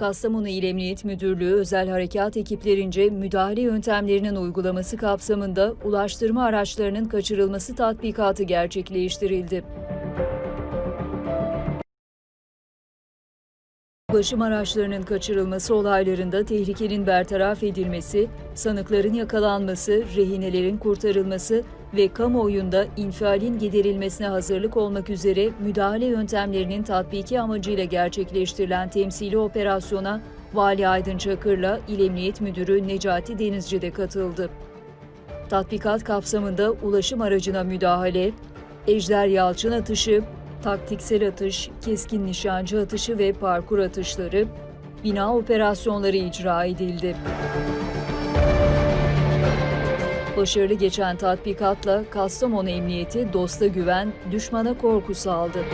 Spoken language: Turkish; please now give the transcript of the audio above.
Kastamonu İl Emniyet Müdürlüğü özel harekat ekiplerince müdahale yöntemlerinin uygulaması kapsamında ulaştırma araçlarının kaçırılması tatbikatı gerçekleştirildi. Ulaşım araçlarının kaçırılması olaylarında tehlikenin bertaraf edilmesi, sanıkların yakalanması, rehinelerin kurtarılması ve kamuoyunda infialin giderilmesine hazırlık olmak üzere müdahale yöntemlerinin tatbiki amacıyla gerçekleştirilen temsili operasyona Vali Aydın Çakır'la İl Emniyet Müdürü Necati Denizci de katıldı. Tatbikat kapsamında ulaşım aracına müdahale, ejder yalçın atışı, taktiksel atış, keskin nişancı atışı ve parkur atışları, bina operasyonları icra edildi. Başarılı geçen tatbikatla Kastamonu Emniyeti dosta güven, düşmana korku saldı.